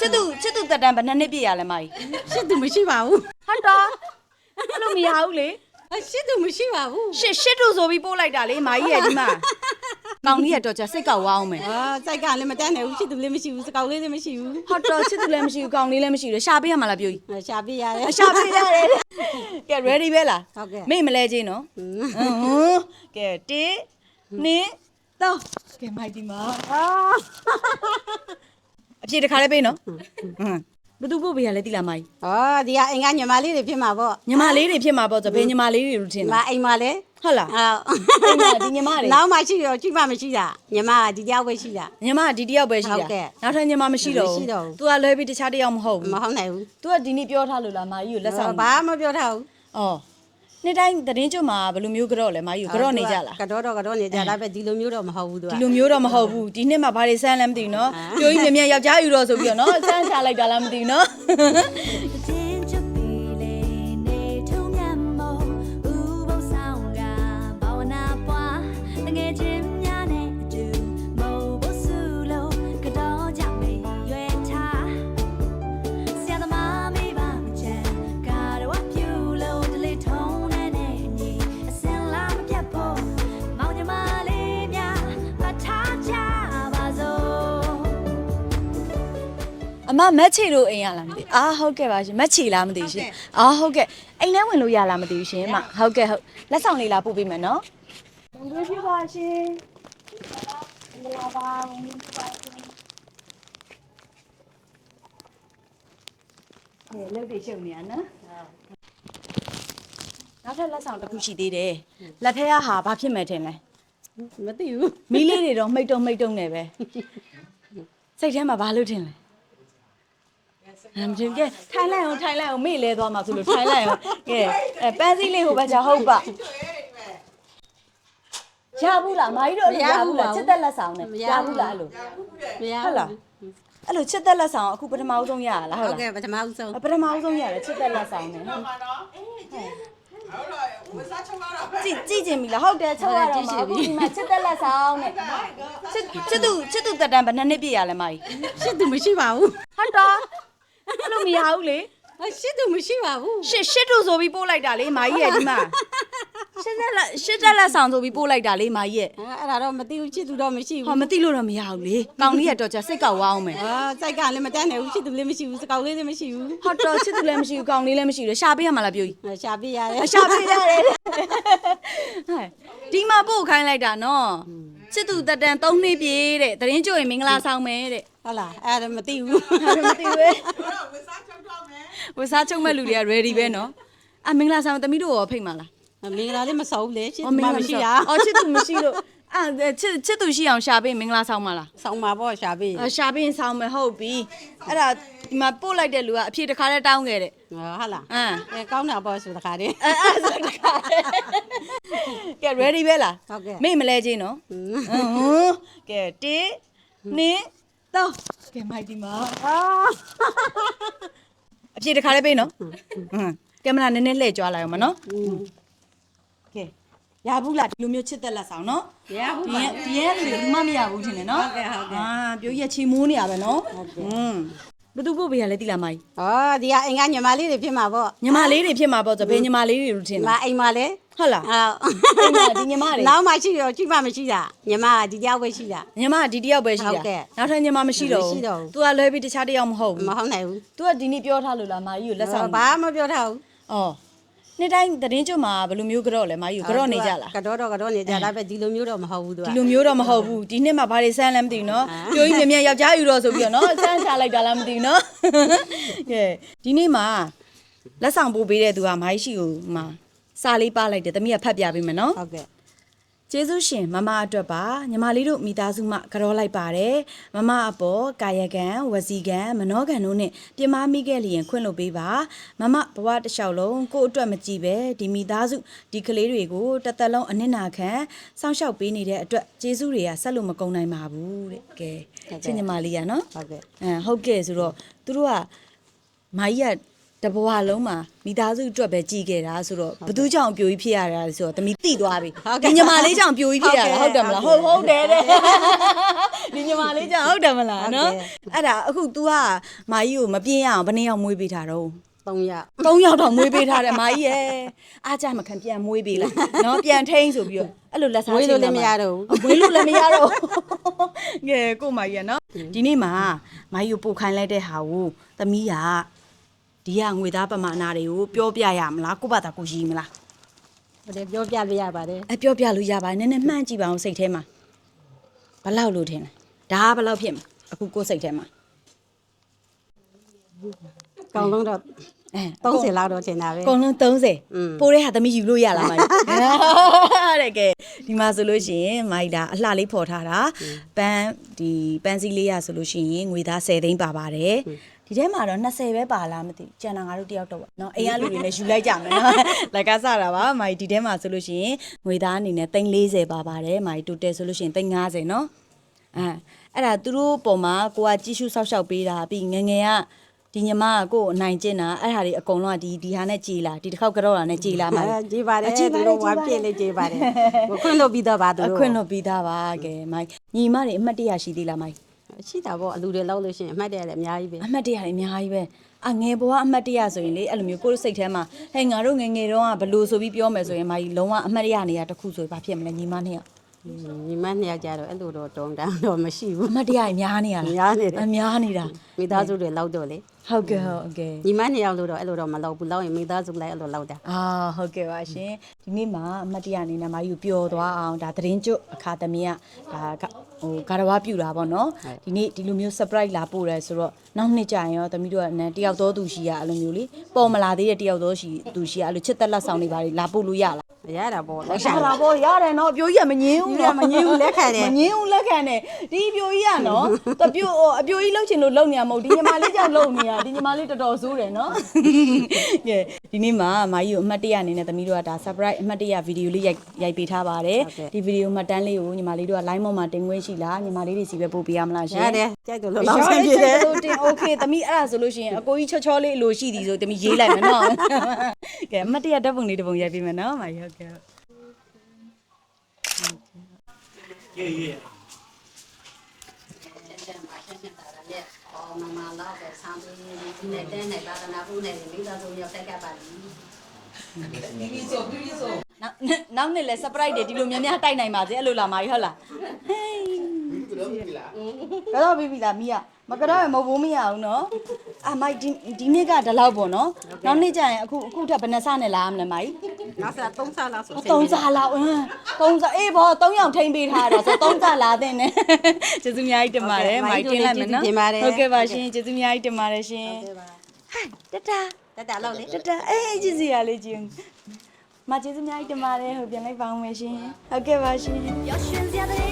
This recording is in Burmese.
ချစ်သူချစ်သူတက်တန်းဘယ်နှစ်နှစ်ပြည့်ရလဲမကြီးရှစ်သူမရှိပါဘူးဟုတ်တော့အဲ့လိုမရဘူးလေအရှစ်သူမရှိပါဘူးရှစ်ရှစ်တူဆိုပြီးပို့လိုက်တာလေမကြီးရဲ့ဒီမှာကောင်းကြီးရတော့ကြစိတ်ကောက်ဝအောင်မယ်အာစိုက်ကလည်းမတန်းနိုင်ဘူးရှစ်သူလည်းမရှိဘူးစကောက်လေးလည်းမရှိဘူးဟုတ်တော့ချစ်သူလည်းမရှိဘူးကောင်းလေးလည်းမရှိဘူးလေရှာပေးရမှာလားပြိုကြီးအာရှာပြရတယ်အရှာပေးရတယ်ကဲ ready ပဲလားဟုတ်ကဲ့မေ့မလဲချင်းနော်อืมဟွန်းကဲ1 2 3ကဲမိုက်ဒီမှာအာ အပြေတစ်ခါလေးပေးနော်ဟွန်းဘသူပို့ပေးရလဲတိလာမကြီးအော်ဒီကအင်္ဂါညီမလေးတွေဖြစ်မှာပေါ့ညီမလေးတွေဖြစ်မှာပေါ့ဆိုဘယ်ညီမလေးတွေလို့ထင်ညီမလားအိမ်မလဲဟုတ်လားအာအိမ်မှာဒီညီမတွေနောက်မှရှိရောကြည့်မှမရှိတာညီမကဒီတယောက်ပဲရှိတာ ညီမကဒီတယောက်ပဲရှိဟုတာတ်ကဲ့နောက်ထပ်ညီမမရှိတော့မရှိတော့ဘူး သူကလွဲပြီးတခြားတယောက်မဟုတ်မဘူးဟုတ်နိုင်ဘူးသူကဒီနေ့ပြောထားလို့လားမာကြီးကိုလက်ဆောင်ဘာမှမပြောထားဘူး အော် နေ့တိုင်းသတင်းကျွတ်မှာဘယ်လိုမျိုးကြော့လဲမာကြီးကိုကြော့နေကြလားကတော့တော့ကတော့နေကြဒါပဲဒီလိုမျိုးတော့မဟုတ်ဘူးသူကဒီလိုမျိုးတော့မဟုတ်ဘူးဒီနှစ်မှာဘာတွေဆန်းလဲမသိဘူးနော်အာပြိုကြီးမြင်မြင်ယောက်ျားယူတော့ဆိုပြီးတော့နော်ဆန်းချလိုက်တာလားမသိဘူးနော် အမမက်ချီတို့အိမ်ရလားမသိဘူးအာဟုတ်ကဲ့ပါရှင်မက်ချီလားမသိဘူးရှင်အာဟုတ်ကဲ့အိမ်ထဲဝင်လို့ရလားမသိဘူးရှင်အမဟုတ်ကဲ့ဟုတ်လက်ဆောင်လေးလာပို့ပေးမယ်နော်ဘုံတွေပြပါရှင်မလာပါဘူးပြပါရှင်ဟဲ့လုပ်တွေရှုပ်နေရနော်နောက်ထပ်လက်ဆောင်တစ်ခုရှိသေးတယ်လက်ထဲကဟာဘာဖြစ်မယ်ထင်လဲမသိဘူးမီးလေးတွေတော့မှိတ်တုံမှိတ်တုံနေပဲစိတ်ထဲမှာဘာလို့ထင်လဲ အမ်ဒီကဲထိုင်လိုက်အောင်ထိုင်လိုက်အောင်မေ့လဲသွားမှာဆိုလို့ထိုင်လိုက်အောင်ကဲအဲပန်းစည်းလေးဟိုဘက်ကျဟုတ်ပါရဘူးလားမာကြီးတို့အဲ့လိုရဘူးလားချစ်သက်လက်ဆောင်နဲ့ရဘူးလားအဲ့လိုမရဟုတ်လားအဲ့လိုချစ်သက်လက်ဆောင်အခုပထမဦးဆုံးရလားဟုတ်ဟုတ်လားကဲ့ပထမဦးဆုံးအပထမဦးဆုံးရတယ်ချစ်သက်လက်ဆောင်နဲ့ဟုတ်မှာနော်ဟုတ်လားဝစားချုံလာတော့ကြည့်ကြည့်ချင်ပြီလားဟုတ်တယ်ချုပ်ရတော့မှာအခုဒီမှာချစ်သက်လက်ဆောင်နဲ့ချစ်ချစ်သူချစ်သူတက်တန်းဘယ်နှစ်နှစ်ပြည့်ရလဲမာကြီး ရှစ်သူမရှိပါဘူး ဟုတ်တော့အဲ့လို မရဘူးလေအရှစ်သူမရှိပါဘူးရှစ်ရှစ်တူဆိုပြီးပို့လိုက်တာလေမာကြီးရဲ့ဒီမှာရှစ်တက်လက်ရှစ်တက်လက်ဆောင်ဆိုပြီးပို့လိုက်တာလေမာကြီးရဲ့အဲ့ဒါတော့မသိဘူးချစ်သူတော့မရှိဟောဘူးမသိလို့တော့မရဘူးလေကောင်းလေးရတော့ကြစိတ်ကောက်ဝအောင်မယ်အာစိုက်ကလည်းမတန်းနိုင်ဘူးချစ်သူလည်းမရှိဘူးစကောက်လေးလည်းမရှိဘူးဟုတ်တော့ချစ်သူလည်းမရှိဘူးကောင်းလေးလည်းမရှိဘူးလေရှာပေးရမှာလားပြိုကြီးအာရှာပြရတယ်အရှာပေးရတယ်ဟဲ့ဒီမှာပို့ခိုင်းလိုက်တာနော် ချစ်သူတက်တန်း၃နှစ်ပြည့်တဲ့သတင်းကြိုရင်မင်္ဂလာဆောင်မယ်တဲ့ဟုတ်လားအဲ့ဒါမသိဘူးဟာမသိဘူးလေတော့ဝစားချုံတော့မယ်ဝစားချုပ်မဲ့လူတွေက ready ပဲနော်အမင်္ဂလာဆောင်သမီးတို့ရောဖိတ်မှာလားမင်္ဂလာလေးမစောဘူးလေချစ်သူမှမရှိတာအော်ချစ်သူမရှိလို့ အဲချစ်ချစ်သူရှိအောင်ရှာပေးမင်္ဂလာဆောင်မှာလားဆောင်းပါပေါ့ရှာပြအရှာပေးရင်ဆောင်မယ်ဟုတ်ပြီအဲ့ဒါဒီမှာပို့လိုက်တဲ့လူကအဖြေတစ်ခါတည်းတောင်းခဲ့တဲ့ဟုတ်လားအမ်အဲကောင်းတာပေါ့ဆိုတခါတည်းအဲအဲ့ဆိုတစ်ခါတည်းကဲ ready ပဲလားဟုတ်ကဲ့မေ့မလဲချင်းနော်ဟွန်းကဲ1 2 3ကဲမိုက်ဒီမှာအာအဖြေတစ်ခါတည်းပေးနော်ဟွန်းကင်မရာနည်းနည်းလှည့်ကြွားလိုက်အောင်မနော်ကဲ ရဘူးလားဒီလိုမျိုးချစ်သက်လက်ဆောင်နော်ရဘူးဒီပါရဲ့ဒီရဲ့လူတွေဘူးမမရဘူးထင်တယ်နော်ဟုတ်ကဲ့ဟုတ်ကဲ့အာပြိုးရက်ချီမိုးနေရပဲနော်ဟုတ်ကဲ့อืมဘသူပို့ပေးရလဲတိလာမကြီးအော်ဒီကအင်္ဂါညီမလေးတွေဖြစ်မှာပေါ့ညီမလေးတွေဖြစ်မှာပေါ့ဆိုဘယ်ညီမလေးတွေလို့ထင်ဒီလဲမှာအိမ်မလဲဟုတ်လားအာအိမ်မှာဒီညီမတွေနောက်မှရှိရောကြည့်မှမရှိတာညီမကဒီတယောက်ပဲရှိတာ ညီမကဒီတယောက်ပဲရှိဟုတ်တာကဲ့နောက်ထပ်ညီမမရှိတော့မရှိဘူးတော့ဘူးသူကလွဲပြီးတခြားတယောက်မဟုတ်မဘူးဟုတ်နိုင်ဘူးသူကဒီနေ့ပြောထားလို့လားမကြီးကိုလက်ဆောင်ဘာမှမပြောထားဘူး အော် နေ့တိုင်းသတင်းကျွတ်မှာဘယ်လိုမျိုးကြော့လဲမကြီးကိုကြော့နေကြလားကတော့တော့ကတော့နေကြဒါပဲဒီလိုမျိုးတော့မဟုတ်ဘူးသူကဒီလိုမျိုးတော့မဟုတ်ဘူးဒီနှစ်မှာဘာတွေဆန်းလဲမသိဘူးနော်အာပြိုးကြီးမြင်မြင်ယောက်ျားယူတော့ဆိုပြီးတော့နော်ဆန်းချလိုက်တာလားမသိဘူးနော်ကဲဒီနေ့မှာလက်ဆောင်ပို့ပေးတဲ့သူကမိုင်းရှိကိုမှာစာလေးပါလိုက်တယ်တမီးကဖတ်ပြပေးမယ်နော်ဟုတ်ကဲ့ ကျေးဇူးရှင်မမအတွက်ပါညီမလေးတို့မိသားစုမှကြောလိုက်ပါတယ်မမအပေါ်ကာယကံဝစီကံမနောကံတို့နဲ့ပြမမိခဲ့လျင်ခွင့်လို့ပေးပါမမဘဝတစ်လျှောက်လုံးကိုယ့်အတွက်မကြည့်ပဲဒီမိသားစုဒီကလေးတွေကိုတစ်သက်လုံးအနစ်နာခံစောင့်ရှောက်ပေးနေတဲ့အတွက်ကျေးဇူးတွေကဆက်လို့မကုန်နိုင်ပါဘူးတဲ့ကဲချင်းညီမလေးရနော်ဟုတ်ကဲ့အဲဟုတ်ကဲ့ဆိုတော့သူတို့ကမာကြီးက တဘွားလုံးမှာမိသားစုအတွက်ပဲကြည်ခဲ့တာဆိုတော့ဘသူကြောင့်အပြိုကြီးဖြစ်ရတာလဲဆိုတော့တမီတိသွားပြီဒီညီမလေးကြောင့်အပြိုကြီးဖြစ်ရတာဟုတ်တယ်မလားဟုတ်ဟုတ်တယ်တဲ့ဒီညီမလေးကြောင့်ဟုတ်တယ်မလားနော်အဲ့ဒါအခု तू ကမာကြီးကိုမပြင်းရအောင်ဘယ်နှစ်ယောက်မွေးပေးထားတော့3ရက်သုံးယောက်တော့မွေးပေးထားတယ်မာကြီးရဲ့အားကြမခံပြန်မွေးပေးလိုက်နော်ပြန်ထိန်းဆိုပြီးတော့အဲ့လိုလက်စားဝေးချိန်လို့လည်းမရမှာတော့ဘူးဝေးလို့လည်းမရတော့ဘူးကဲကို့မာကြီးကနော်ဒီနေ့မှာမာကြီးကိုပို့ခိုင်းလိုက်တဲ့ဟာကိုသမီးက ဒီကငွေသားပမာဏတွေကိုပြောပြရမလားကို့ဘာသာကိုရီမလားဘယ်ပြောပြပေးရပါတယ်အပြောပြလို့ရပါတယ်နည်းနည်းမှန်းကြည့်ပါအောင်စိတ်ထဲမှာဘလောက်လို့ထင်လဲဒါကဘလောက်ဖြစ်မလဲအခုကိုယ်စိတ်ထဲမှာကောင်းလုံးတော့အဲ30လောက်တော့ထင်တာပဲအကုန်လုံး30อืมပိုးတဲ့ဟာသမီးယူလို့ရလားမိုင်တဲ့ကဲဒီမှာဆိုလို့ရှိရင်မိုင်ဒါအလှလေးဖော်ထားတာပန်းဒီပန်းစည်းလေးရဆိုလို့ရှိရင်ငွေသား10သိန်းပါပါတယ် ဒီထဲမှာတော့20ပဲပါလားမသိဘူးကျန်တာငါတို့တယောက်တော့ပေါ့နော်အိမ်ကလူတွေလည်းယူလိုက်ကြမယ်နော်လိုက်ကစားတာပါမိုင်ဒီထဲမှာဆိုလို့ရှိရင်ငွေသားအနေနဲ့သိန်း40ပါပါတယ်မိုင်တိုတယ်ဆိုလို့ရှိရင်သိန်း50နော်အဲအဲ့ဒါသူတို့ပုံမှာကိုကကြည့်ရှုဆောက်ရှောက်ပေးတာပြီးငယ်ငယ်ကဒီညီမကကိုယ်ကိုအနိုင်ကျင့်တာအဲ့ဟာတွေအကုန်လုံးကဒီဒီဟာနဲ့ကြည်လာဒီတစ်ခေါက်ကြောက်တာနဲ့ကြည်လာမှာအဲကြည်ပါတယ်အကြည်ပါတယ်သူတို့ဝါပြည့်လေးကြည်ပါတယ်ကိုခွင့်လို့ပြီးတော့ပါသူအတို့ခွင့်လို့ပြီးသားပါကဲမိုင်ညီမတွေအမှတ်တရရှိသေးလားမိုင် ရှိတာပေါ့အလူတွေလောက်လို့ရှိရင်အမှတ်တရလည်းအများကြီးပဲအမှတ်တရတွေအများကြီးပဲအငယ်ဘဝအမှတ်တရဆိုရင်လေအဲ့လိုမျိုးကိုယ့်စိတ်ထဲမှာဟဲ့ငါတို့ငယ်ငယ်တုန်းကဘလို့ဆိုပြီးပြောမယ်ဆိုရင်မိုင်လုံးဝအမှတ်တရနေရတစ်ခုဆိုရင်ဘာဖြစ်မလဲညီမနှစ်ယောက် ညီမနှစ်ယောက်ကြတော့အဲ့လိုတော့တုံးတန်းတော့မရှိဘူးအမှတ်တရတွေများနေရလားများနေတယ်အများနေတာမိသားစုတွေလောက်တော့လေဟုတ်ကဲ့ဟုတ်ကဲ့ညီမနှစ်ယောက်လို့တော့အဲ့လိုတော့မလောက်ဘူးလောက်ရင်မိသားစုလိုက်အဲ့လိုလောက်တာအာဟုတ်ကဲ့ပါရှင်ဒီနေ့မှာအမှတ်တရအနေနဲ့မာယူပျော်သွားအောင်ဒါသတင်းကျွတ်အခါသမီးကဒါကဟိုကာရဝါပြူတာပေါ့နော်ဒီနေ့ဒီလိုမျိုး surprise လာပို့ရဲဆိုတော့နောက်နှစ်ကြာရင်ရောသမီးတို့ကနတယောက်တော့သူရှိရအဲ့လိုမျိုးလေပေါ်မလာသေးတဲ့တယောက်တော့ရှိသူရှိရအဲ့လိုချစ်သက်လက်ဆောင်တွေပါလေလာပို့လို့ရလား ရတာပေါ့လက်ရှာခံတာပေါ့ရတယ်နော်အပြိုကြီးကမငင်းဘူးနော်မငင်းဘူးလက်ခံတယ် မငင်းဘူးလက်ခံတယ်ဒီအပြိုကြီးကနော်တပြိုအပြိုကြီးလှုပ်ချင်လို့လှုပ်နေရမဟုတ်ဒီညီမလေးကြောင့်လှုပ်နေရဒီညီမလေးတော်တော်ဆိုးတယ်နော်ကဲဒီနေ့မှာမာကြီးကိုအမှတ်တရအနေနဲ့သမီးတို့ကဒါ surprise အမှတ်တရဗီဒီယိုလေးရိုက်ရိုက်ပေးထားပါတယ်ဒီဗီဒီယိုမှတ်တမ်းလေးကိုညီမလေးတို့က line ပေါ်မှာတင်ခွင့်ရှိလားညီမလေးတွေစီပဲပို့ပေးရမလားရှင်ရတယ်ကြိုက်တယ်လို့လောက်ဆင်းပြတယ်လို့တင် okay သမီးအဲ့ဒါဆိုလို့ရှိရင်အကိုကြီးချောချောလေးအလိုရှိသည်ဆိုသမီးရေးလိုက်မယ်နော်ကဲအမှတ်တရဓာတ်ပုံလေးတစ်ပုံရိုက်ပေးမယ်နော်မာကြီးဟုတ်ကဲ့ မမလောက်ပဲဆောင်းပြီးဒီနေ့တဲ့နေ့ပါကနာဘူးနဲ့မိသားစုရောက်တက်ကပါလိ Bibi so, bibi so. နောက်နောက်နေ့လဲ surprise တွေဒီလိုများများတိုက်နိုင်ပါစေအဲ့လိုလာမာကြီးဟုတ်လားဟေး တော့ပြီလားကတော့ပြီပြီလားမိရမကတော့ရမဟုတ်ဘူးမရအောင်နော်အမိုက်ဒီဒီနေ့ကဒီလောက်ပေါ့နော်နောက်နေ့ကျရင်အခုအခုထပ်ဘယ်နှစနဲ့လာမလဲမိုက်ငါစသုံးစလားဆိုသုံးစလားအင်းသုံးစအေးဘောသုံးယောက်ထိမ့်ပေးထားတာဆိုသုံးစလားတင်နေကျေးဇူးအများကြီးတင်ပါတယ်မိုက်တင်လိုက်မယ်နော်ဟုတ်ကဲ့ပါရှင်ကျေးဇူးအများကြီးတင်ပါတယ်ရှင်ဟုတ်ကဲ့ပါဟိုင်တတတတလောက်လေတတအေးကျေးဇူးရလေးကြီးမကျေးဇူးအများကြီးတင်ပါတယ်ဟိုပြန်လိုက်ပါဦးမယ်ရှင်ဟုတ်ကဲ့ပါရှင်ရွှေရှင်စရာတဲ့